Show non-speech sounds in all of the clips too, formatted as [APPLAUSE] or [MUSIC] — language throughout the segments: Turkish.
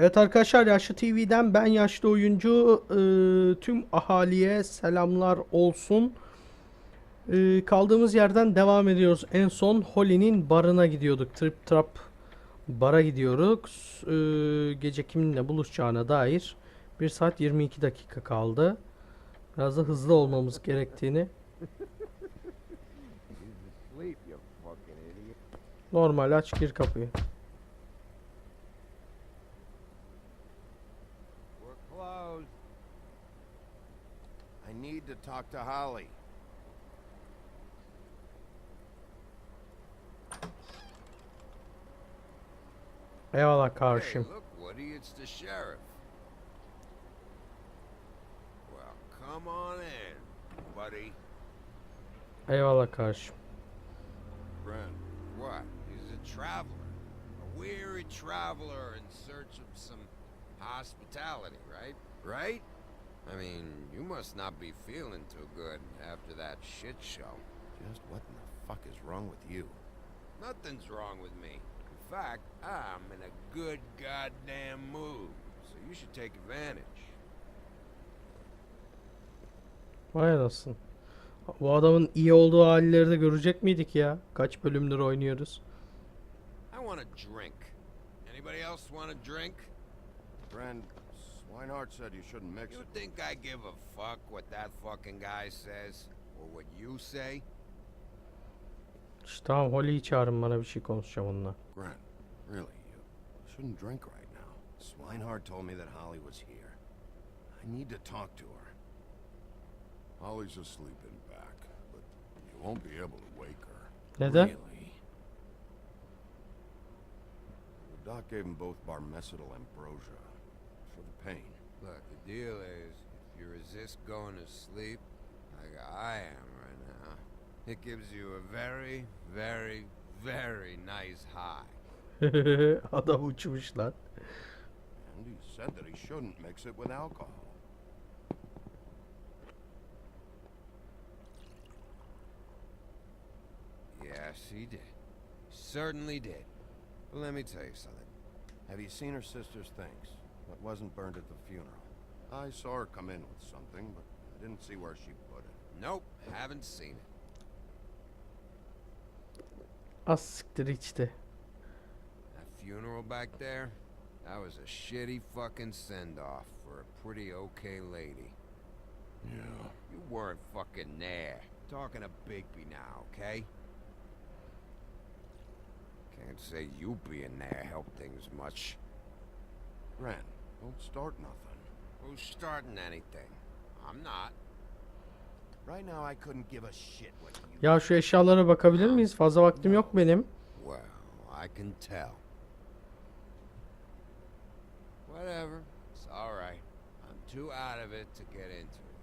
Evet arkadaşlar Yaşlı TV'den ben Yaşlı Oyuncu e, tüm ahaliye selamlar olsun. E, kaldığımız yerden devam ediyoruz. En son Holly'nin barına gidiyorduk. Trip Trap bara gidiyoruz. E, gece kiminle buluşacağına dair 1 saat 22 dakika kaldı. Biraz da hızlı olmamız gerektiğini. [LAUGHS] Normal aç gir kapıyı. Need to talk to Holly. Eyvallah Hey, karşım. look, Woody, it's the sheriff. Well, come on in, buddy. Eyvallah karşım. Brent. What? He's a traveler. A weary traveler in search of some hospitality, right? Right? I mean, you must not be feeling too good after that shit show. Just what in the fuck is wrong with you? Nothing's wrong with me. In fact, I'm in a good goddamn mood. So you should take advantage. Vay anasını. Bu adamın iyi olduğu halleri de görecek miydik ya? Kaç bölümdür oynuyoruz. I want a drink. Anybody else want a drink? Friend, Swinehart said you shouldn't mix You it. think I give a fuck what that fucking guy says? Or what you say? İşte tamam Holly'yi çağırın bana bir şey konuşacağım onunla. Grant, really, you shouldn't drink right now. Swinehart told me that Holly was here. I need to talk to her. Holly's asleep in back, but you won't be able to wake her. Neden? Really? The doc gave them both Barmecidal ambrosia for the pain. Look, the deal is, if you resist going to sleep, like I am right now, it gives you a very, very, very nice high. Adam uçmuş lan. And he said that he shouldn't mix it with alcohol. Yes, he did. Certainly did. But let me tell you something. Have you seen her sister's things? What wasn't burned at the funeral? I saw her come in with something, but I didn't see where she put it. Nope, haven't seen it. Az siktir içti. That funeral back there, that was a shitty fucking send-off for a pretty okay lady. Yeah. You weren't fucking there. Talking to Bigby now, okay? Can't say you being there helped things much. Grant, don't start nothing. Who's starting anything? I'm not. Right now I couldn't give a shit what you Ya şu eşyalara bakabilir miyiz? Fazla vaktim yok benim. Well, I can tell. Whatever. It's alright. I'm too out of it to get into it.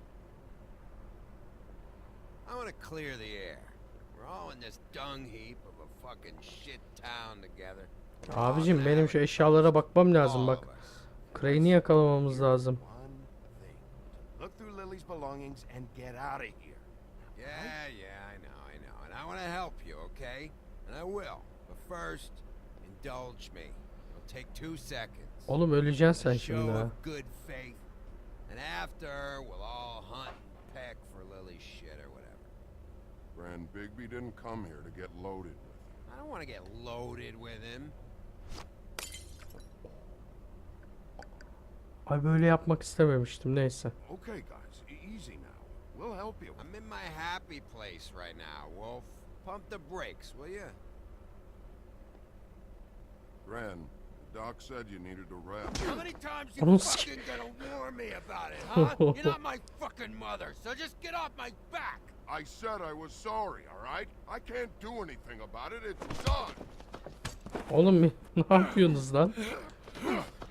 I want to clear the air. We're all in this dung heap of a fucking shit town together. All Abicim benim şu eşyalara bakmam all lazım bak. Crane'i yakalamamız lazım. Look through Lily's belongings and get out of here. Yeah, yeah, I know, I know. And I want to help you, okay? And I will. But first, indulge me. It'll take two seconds. Oğlum öleceksin sen şimdi ha. good faith. And after, we'll all hunt and peck for Lily's shit or whatever. Grand Bigby didn't come here to get loaded with. I don't want to get loaded with him. Ay böyle yapmak istememiştim neyse. Okay, guys, e- easy now. We'll help you. I'm in my happy place right now, Wolf. Pump the brakes, will you? Grand, the doc said you needed to rest. How many times you fucking gonna warn me about it, huh? [LAUGHS] You're not my fucking mother, so just get off my back. I said I was sorry, all right? I can't do anything about it. It's done. Oğlum [LAUGHS] ne yapıyorsunuz lan? [LAUGHS]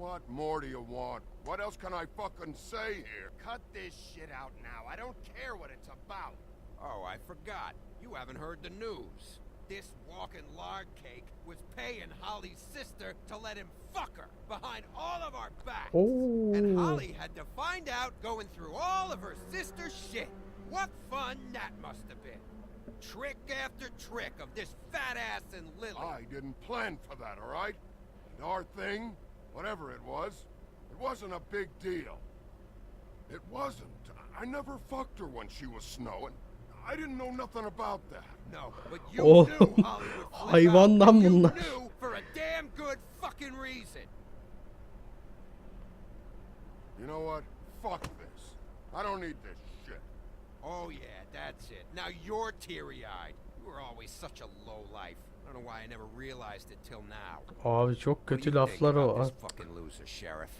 What more do you want? What else can I fucking say here? Cut this shit out now. I don't care what it's about. Oh, I forgot. You haven't heard the news. This walking lard cake was paying Holly's sister to let him fuck her behind all of our backs. And Holly had to find out going through all of her sister's shit. What fun that must have been. Trick after trick of this fat ass and Lily. I didn't plan for that, all right? And our thing, whatever it was, it wasn't a big deal. It wasn't. I never fucked her when she was snowing. I didn't know nothing about that. No, but you Oh, knew Holly would [LAUGHS] flip hayvan out, lan and you knew for a damn good fucking reason. You know what? Fuck this. I don't need this shit. Oh yeah, that's it. Now you're teary-eyed. You were always such a low life. I don't know why I never realized it till now. Abi çok kötü laflar o. this fucking loser, sheriff?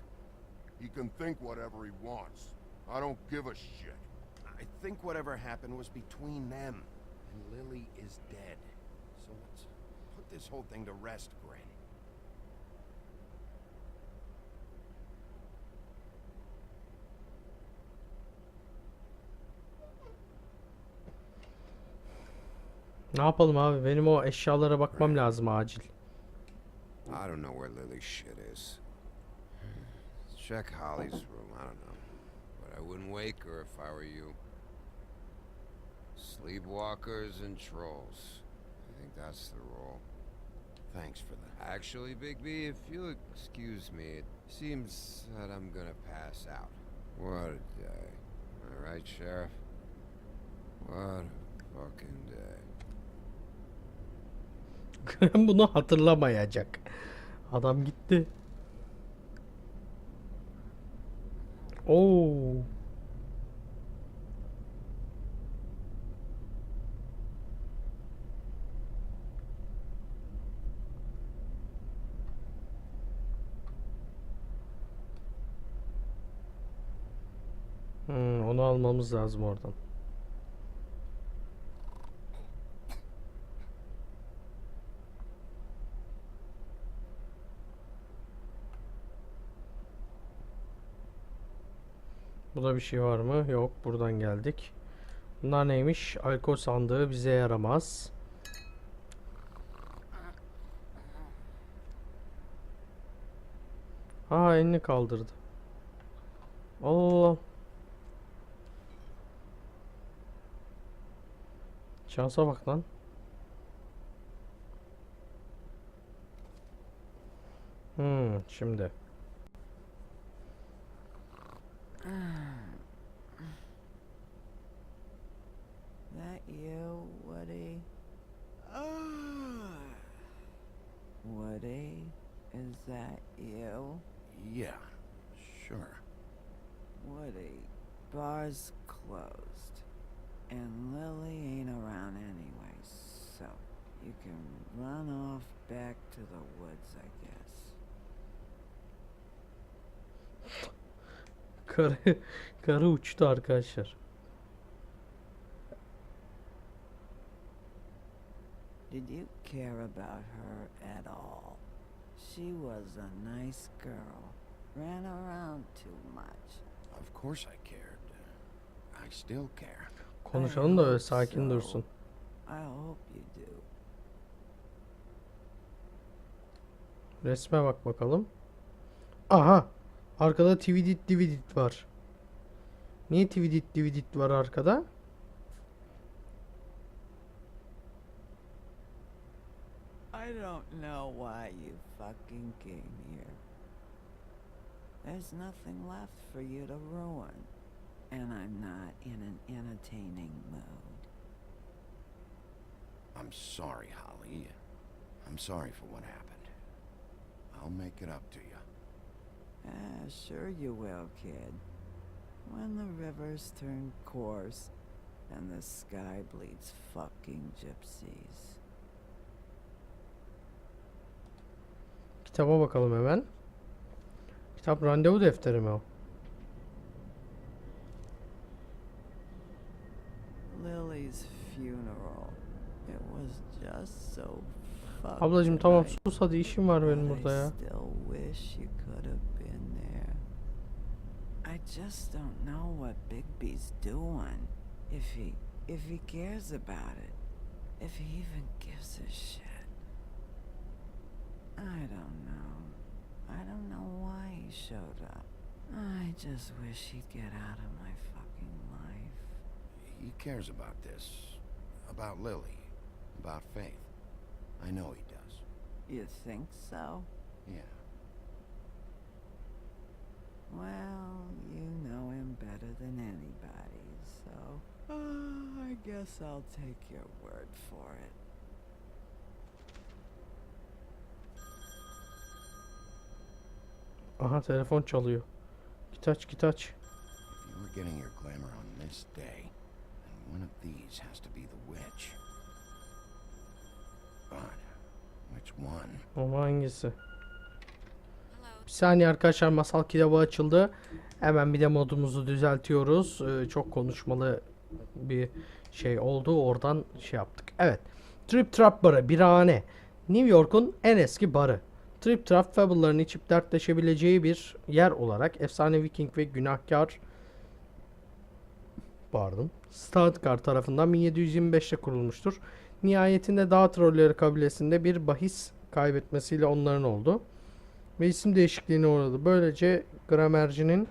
He can think whatever he wants. I don't give a shit. I think whatever happened was between them. And Lily is dead. So let's put this whole thing to rest, Grin. Ne yapalım abi? Benim o eşyalara bakmam lazım acil. I don't know where Lily's shit is. Check Holly's room, I don't know. But I wouldn't wake her if I were you. Sleepwalkers and trolls. I think that's the rule. Thanks for that. Actually, Big if you'll excuse me, it seems that I'm gonna pass out. What a day. Am I right, Sheriff? What a fucking day. [LAUGHS] Bunu hatırlamayacak. Adam gitti. Oo. Hmm, onu almamız lazım oradan. Burada bir şey var mı? Yok. Buradan geldik. Bunlar neymiş? Alkol sandığı bize yaramaz. Ha elini kaldırdı. Allah. Şansa bak lan. Hmm, şimdi. [SIGHS] That you, Woody? [SIGHS] Woody? Is that you? Yeah, sure. Woody, bar's closed. And Lily ain't around anyway, so you can run off back to the woods, I guess. Karı, [LAUGHS] karı uçtu arkadaşlar. Did you care about her at all? She was a nice girl. Ran around too much. Of course I cared. I still care. Konuşalım da öyle sakin so. dursun. I hope you do. Resme bak bakalım. Aha. Arkada Tvidit Dividit var. Niye Tvidit Dividit var arkada? I don't know why you fucking came here. There's nothing left for you to ruin. And I'm not in an entertaining mood. I'm sorry, Holly. I'm sorry for what happened. I'll make it up to you. Ah, sure you will, kid. When the rivers turn coarse and the sky bleeds fucking gypsies. Kitaba bakalım hemen. Kitap randevu defteri mi o? Lily's funeral. It was just so Ablacım tamam sus hadi işim var benim burada ya. I just don't know what Bigby's doing. If he if he cares about it. If he even gives a shit. I don't know. I don't know why he showed up. I just wish he'd get out of my fucking life. He cares about this. about Lily, about Faith. I know he does. You think so? Yeah. Well, you know him better than anybody, so uh, I guess I'll take your word for it. Aha telefon çalıyor. Git aç git aç. If you were getting your glamour on this day, then one of these has to be the witch. But which one? Ama hangisi? Bir saniye arkadaşlar masal kitabı açıldı. Hemen bir de modumuzu düzeltiyoruz. Ee, çok konuşmalı bir şey oldu. Oradan şey yaptık. Evet. Trip Trap Barı birahane. New York'un en eski barı. Trip Trap Fable'ların içip dertleşebileceği bir yer olarak efsane Viking ve günahkar pardon Stadkar tarafından 1725'te kurulmuştur. Nihayetinde dağ trolleri kabilesinde bir bahis kaybetmesiyle onların oldu ve isim değişikliğine uğradı. Böylece gramercinin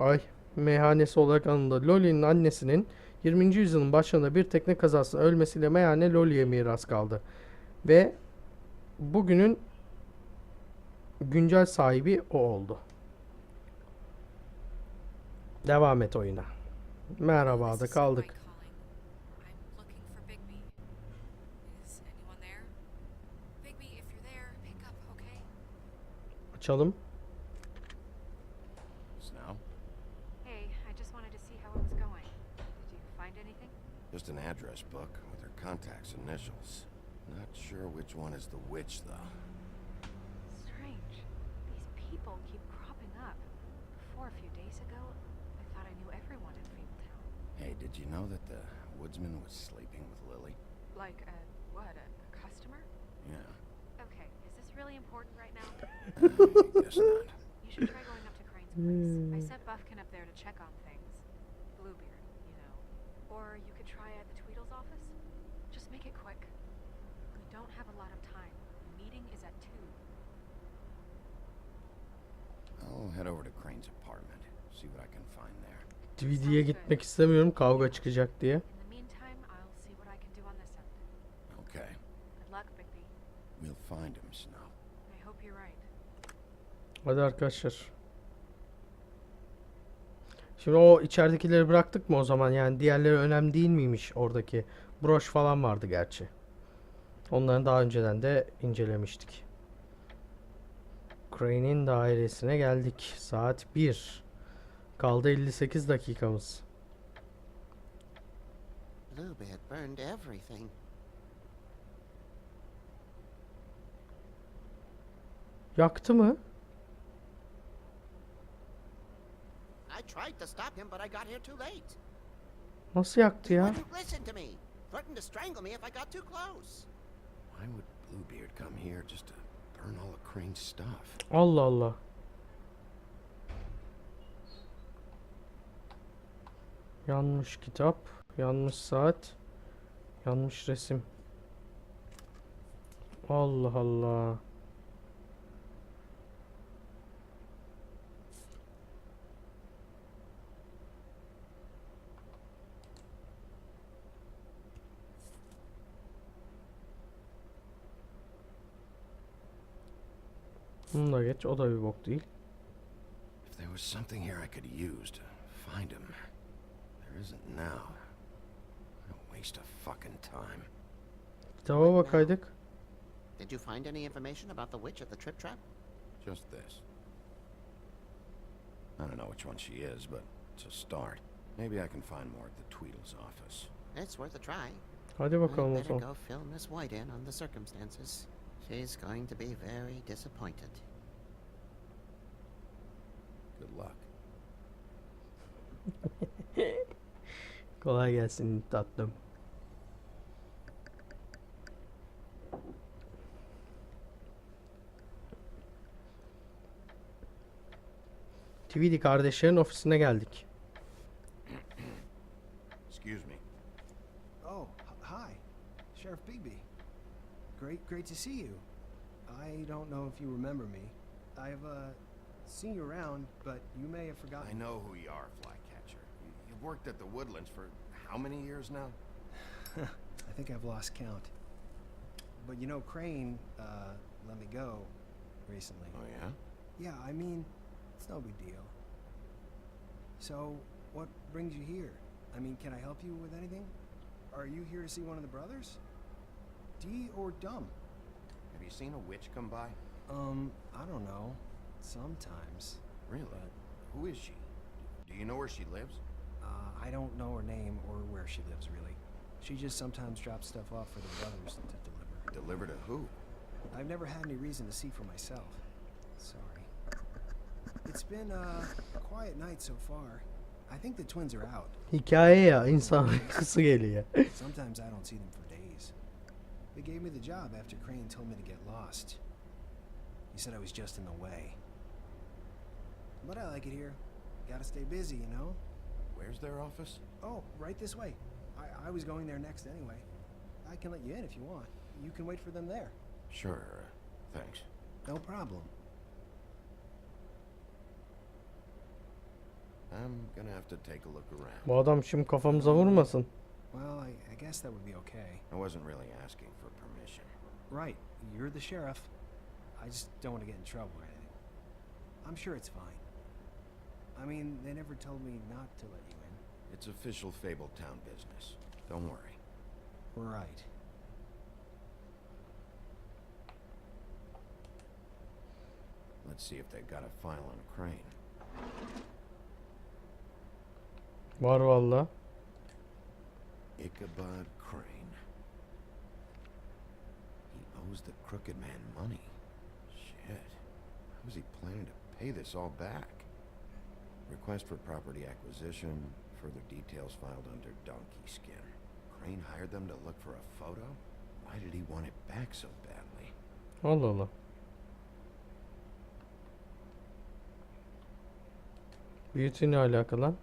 ay meyhanesi olarak anıldı. Loli'nin annesinin 20. yüzyılın başlarında bir tekne kazasında ölmesiyle meyhane Loli'ye miras kaldı. Ve bugünün güncel sahibi o oldu. Devam et oyuna. Merhaba da kaldık. Açalım. Snow? Hey, I just wanted to see how it was going. Did you find anything? Just an address book with her contact's initials. Not sure which one is the witch, though. Strange. These people keep cropping up. Before a few days ago, I thought I knew everyone in Fabletown. Hey, did you know that the woodsman was sleeping with Lily? Like a what? A, a customer? Yeah. Okay, is this really important right now? I [LAUGHS] guess not. You should try going up to Crane's place. I hmm. sent Buffkin up there to check on things. Bluebeard, you know. Or you could try at the Tweedle's office. Just make it quick. We don't have a lot of time. The meeting is at 2. I'll head over to Crane's apartment, see what I can find there. TVD'ye gitmek istemiyorum kavga çıkacak diye. Hadi arkadaşlar. Şimdi o içeridekileri bıraktık mı o zaman? Yani diğerleri önemli değil miymiş oradaki? Broş falan vardı gerçi. Onları daha önceden de incelemiştik. Crane'in dairesine geldik. Saat 1. Kaldı 58 dakikamız. Bluebeard burned everything. Yaktı mı? I tried to stop him, but I got here too late. Nasıl yaktı He ya? listen to me. Threatened to strangle me if I got too close. Why would Bluebeard come here just to burn all of Crane's stuff? Allah Allah. Yanmış kitap, yanmış saat, yanmış resim. Allah Allah. Bunu da geç, o da bir bok değil. If there was something here I could use to find him, there isn't now. What a waste of fucking time. Kitaba bakaydık. Did you find any information about the witch at the Trip Trap? Just this. I don't know which one she is, but it's a start. Maybe I can find more at the Tweedle's office. It's worth a try. Hadi bakalım I o better zaman. go fill Miss White in on the circumstances. She's going to be very disappointed. Good luck. [LAUGHS] Kolay gelsin tatlım. TVD kardeşlerin ofisine geldik. Excuse me. Oh, hi, Sheriff Beebe. Great, great to see you. I don't know if you remember me. I've uh, seen you around, but you may have forgotten. I know who you are, Flycatcher. You, you've worked at the Woodlands for how many years now? [LAUGHS] I think I've lost count. But you know, Crane, uh, let me go recently. Oh, yeah? Yeah, I mean, it's no big deal. So, what brings you here? I mean, can I help you with anything? Are you here to see one of the brothers? D or Dumb? Have you seen a witch come by? Um, I don't know. Sometimes. Really? Who is she? Do you know where she lives? Uh, I don't know her name or where she lives, really. She just sometimes drops stuff off for the brothers to deliver. Deliver to who? I've never had any reason to see for myself. Sorry. It's been uh, a quiet night so far. I think the twins are out. Hikaye ya insan uykusu geliyor. Sometimes I don't see them for days. They gave me the job after Crane told me to get lost. He said I was just in the way. But I like it here. Gotta stay busy, you know? Where's their office? Oh, right this way. I, I was going there next anyway. I can let you in if you want. You can wait for them there. Sure. uh, Thanks. No problem. I'm gonna have to take a look around. Bu adam şimdi kafamıza vurmasın. Well, I, I guess that would be okay. I wasn't really asking for permission. Right, you're the sheriff. I just don't want to get in trouble or anything. I'm sure it's fine. I mean, they never told me not to let you in. It's official Fabletown business. Don't worry. Right. Let's see if they've got a file on Crane. Var valla. Uh, Ichabod Crane. He owes the crooked man money. Shit. How is he planning to pay this all back? Request for property acquisition. Further details filed under donkey skin. Crane hired them to look for a photo? Why did he want it back so badly? Allah Allah. Beauty ne alaka lan?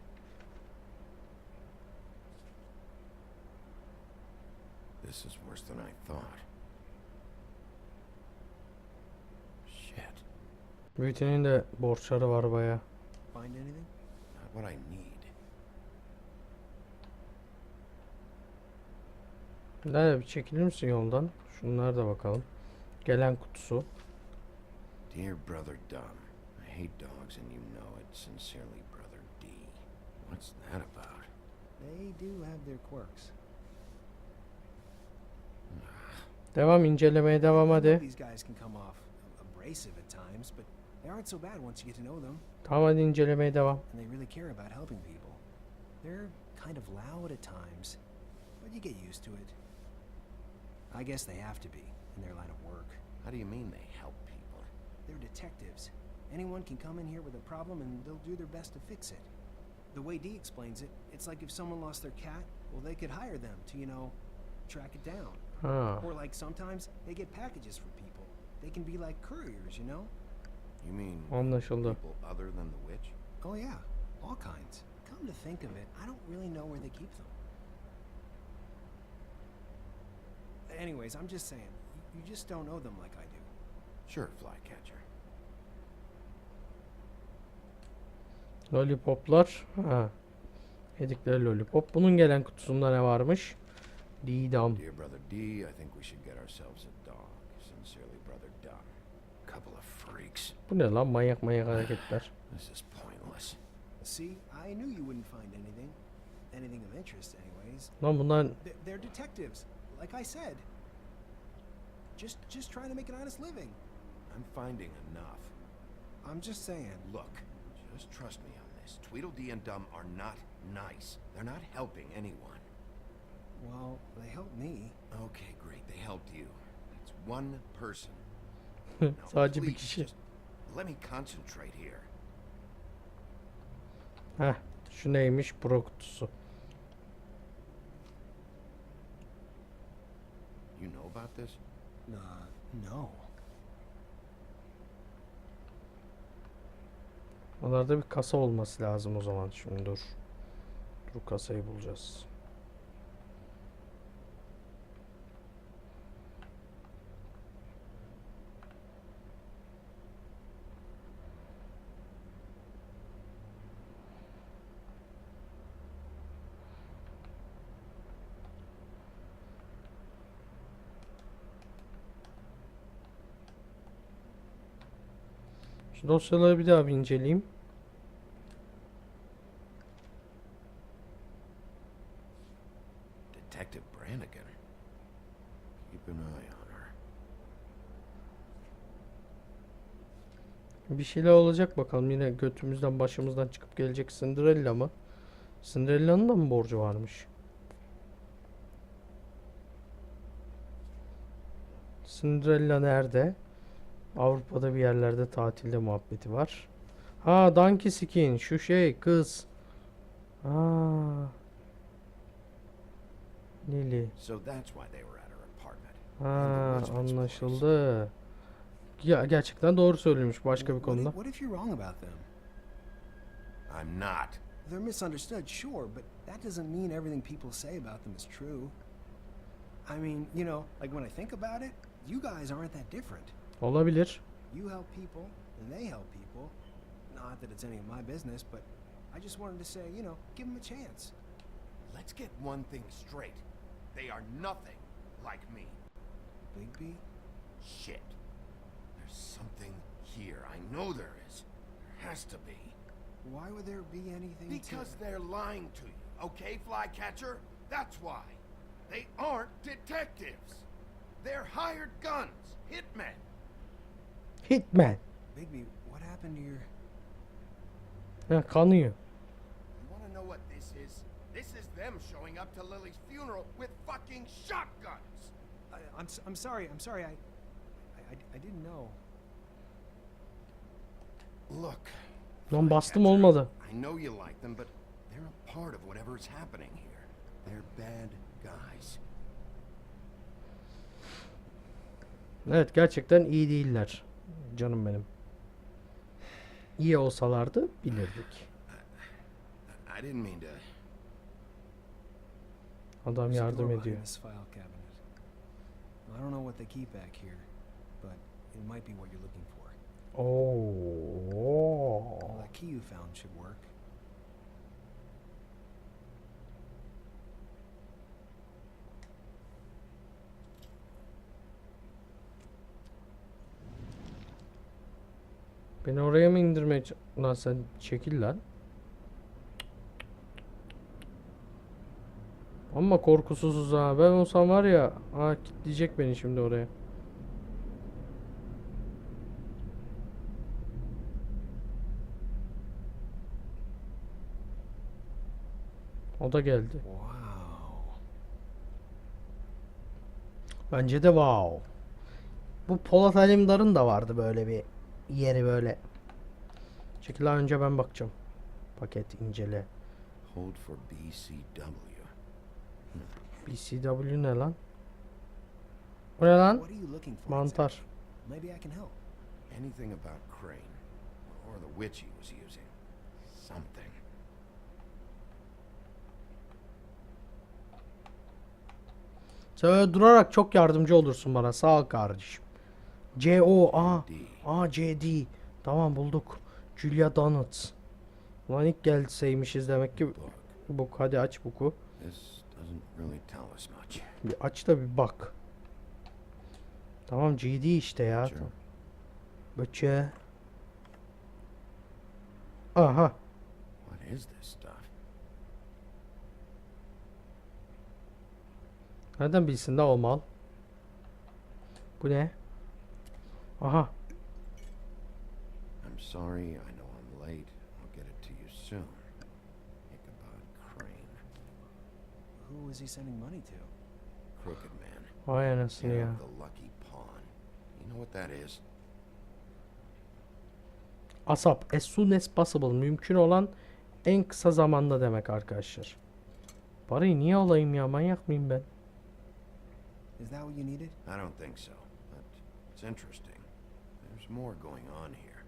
Beauty'nin de borçları var baya. Find anything? Not what I need. Nerede bir çekilir misin yoldan? Şunlara da bakalım. Gelen kutusu. Dear Brother Dumb, I hate dogs and you know it. Sincerely, Brother D. What's that about? They do have their quirks. Devam incelemeye devam hadi. These guys can come off abrasive at times, but they aren't so bad once you get to know them, Tamam hadi incelemeye devam. and they really care about helping people. They're kind of loud at times, but you get used to it. I guess they have to be in their line of work. How do you mean they help people? They're detectives. Anyone can come in here with a problem and they'll do their best to fix it. The way Dee explains it, it's like if someone lost their cat, well, they could hire them to, you know, track it down. Ha. Or like sometimes they get packages for people. They can be like couriers, you know? You mean Anlaşıldı. people other than the witch? Oh, yeah, all kinds. Come to think of it, I don't really know where they keep them. Anyways, I'm just saying, you, just don't know them like I do. Sure, Flycatcher. Lollipoplar. Ha. Yedikleri lollipop. Bunun gelen kutusunda ne varmış? Didam. Dear Brother D, I think we should get ourselves a dog. Sincerely, Brother Dumb. Couple of freaks. Bu ne lan manyak manyak hareketler. [SIGHS] This is pointless. See, I knew you wouldn't find anything. Anything of interest, anyways. Lan bunlar They're, they're detectives, like I said. Just, just trying to make an honest living. I'm finding enough. I'm just saying. Look, just trust me on this. Tweedledee and Dumb are not nice. They're not helping anyone. Well, they helped me. Okay, great. They helped you. That's one person. [LAUGHS] Sadece bir kişi. just let me concentrate here. Heh. Şu neymiş? Pro kutusu. You know about this? Uh, no. Onlarda bir kasa olması lazım o zaman. Şimdi dur. Dur kasayı bulacağız. Şu dosyaları bir daha bir inceleyeyim. Detective Brannigan. Keep an eye on her. Bir şeyler olacak bakalım. Yine götümüzden başımızdan çıkıp gelecek Cinderella mı? Cinderella'nın da mı borcu varmış? Cinderella nerede? Avrupa'da bir yerlerde tatilde muhabbeti var. Ha Donkey Skin şu şey kız. Aa. Lily. So that's why they were at her apartment. Ha anlaşıldı. Ya gerçekten doğru söylüyormuş başka bir konuda. What if you're wrong about them? I'm not. They're misunderstood, sure, but that doesn't mean everything people say about them is true. I mean, you know, like when I think about it, you guys aren't that different. Olabilir. You help people, and they help people. Not that it's any of my business, but I just wanted to say, you know, give them a chance. Let's get one thing straight. They are nothing like me. Bigby? Shit. There's something here. I know there is. There has to be. Why would there be anything Because to... they're lying to you, okay, Flycatcher? That's why. They aren't detectives. They're hired guns, hitmen. Hitman. Bigby, what happened to your... Ha, kanıyor. You want to know what this is? This is them showing up to Lily's funeral with fucking shotguns. I, I'm, I'm sorry, I'm sorry, I, I, I, didn't know. Look. Lan bastım olmadı. I know you like them, but they're a part of whatever's happening here. They're bad guys. Evet gerçekten iyi değiller. Canım benim. İyi olsalardı bilirdik. Adam yardım ediyor. This file cabinet. I don't know what they keep back here, but it might be what you're looking for. Oo. Well, that key you found should work. Beni oraya mı indirmeye Lan sen çekil lan. Ama korkusuzuz ha. Ben olsam var ya. Ha kilitleyecek beni şimdi oraya. O da geldi. Wow. Bence de wow. Bu Polat Alemdar'ın da vardı böyle bir yeri böyle. Çekil lan önce ben bakacağım. Paket incele. Hold for BCW. BCW ne lan? Bu ne lan? Mantar. Maybe I can help. Anything about Crane or the witch he was using. Something. Sen durarak çok yardımcı olursun bana. Sağ ol kardeşim. C O A. A C D. Tamam bulduk. Julia Donuts. Lan ilk gelseymişiz demek ki Book. bu hadi aç much. Bir aç da bir bak. Tamam GD işte ya. Böçe. Aha. What is this stuff? Nereden bilsin de o mal? Bu ne? Aha. I'm sorry, I know I'm late. I'll get it to you soon. Ichabod Crane. Who was he sending money to? Crooked man. Heir ya. of the Lucky Pawn. You know what that is? ASAP. As soon as possible. Mümkün olan en kısa zamanda demek arkadaşlar. Parayı niye alayım ya? Manyak mıyım ben? Is that what you needed? I don't think so, but it's interesting. There's more going on here.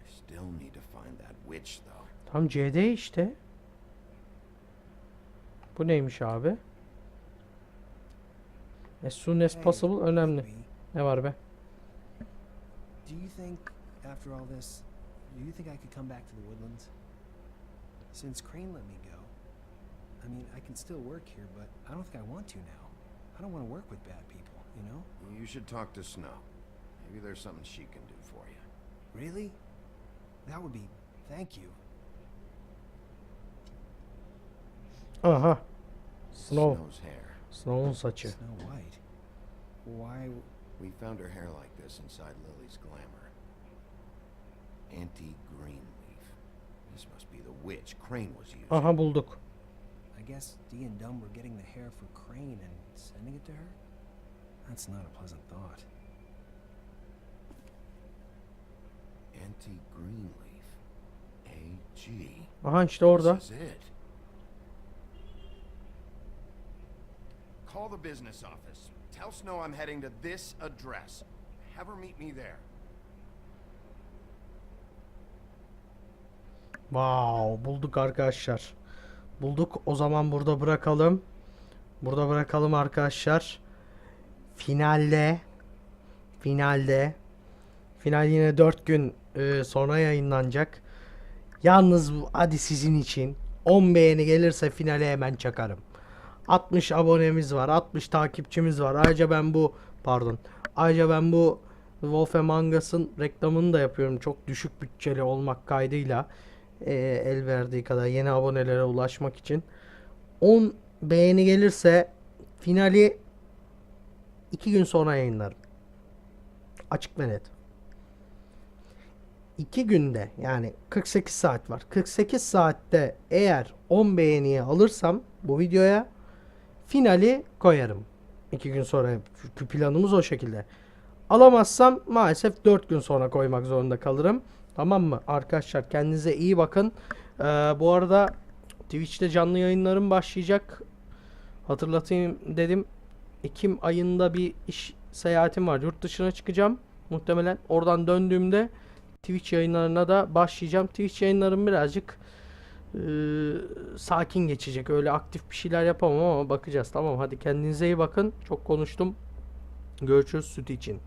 I still need to find that witch, though. Tam CD işte. Bu neymiş abi? As soon as possible önemli. Ne var be? Do you think, after all this, do you think I could come back to the woodlands? Since Crane let me go, I mean, I can still work here, but I don't think I want to now. I don't want to work with bad people, you know? You should talk to Snow. Maybe there's something she can do for you. Really? That would be. Thank you. Uh-huh. Aha. Snow. Snow's hair. Snow'un saçı. Snow White. Why? We found her hair like this inside Lily's glamour. Auntie Greenleaf. This must be the witch Crane was using. Uh-huh, Aha bulduk. I guess Dee and Dumb were getting the hair for Crane and sending it to her? That's not a pleasant thought. Auntie Greenleaf. A.G. Aha işte orada. Call the business office. Tell Snow I'm heading to this address. Have her meet me there. Wow, bulduk arkadaşlar. Bulduk. O zaman burada bırakalım. Burada bırakalım arkadaşlar. Finalde finalde final yine 4 gün e, sonra yayınlanacak. Yalnız hadi sizin için 10 beğeni gelirse finale hemen çakarım. 60 abonemiz var, 60 takipçimiz var. Ayrıca ben bu pardon. Ayrıca ben bu Wolf Among Us'ın reklamını da yapıyorum. Çok düşük bütçeli olmak kaydıyla e, el verdiği kadar yeni abonelere ulaşmak için 10 beğeni gelirse finali 2 gün sonra yayınlarım. Açık ve net. 2 günde yani 48 saat var. 48 saatte eğer 10 beğeniyi alırsam bu videoya finali koyarım. 2 gün sonra çünkü planımız o şekilde. Alamazsam maalesef 4 gün sonra koymak zorunda kalırım. Tamam mı? Arkadaşlar kendinize iyi bakın. Ee, bu arada Twitch'te canlı yayınlarım başlayacak. Hatırlatayım dedim. Ekim ayında bir iş seyahatim var. Yurt dışına çıkacağım. Muhtemelen oradan döndüğümde Twitch yayınlarına da başlayacağım. Twitch yayınlarım birazcık eee, sakin geçecek. Öyle aktif bir şeyler yapamam ama bakacağız. Tamam hadi kendinize iyi bakın. Çok konuştum. Görüşürüz süt için.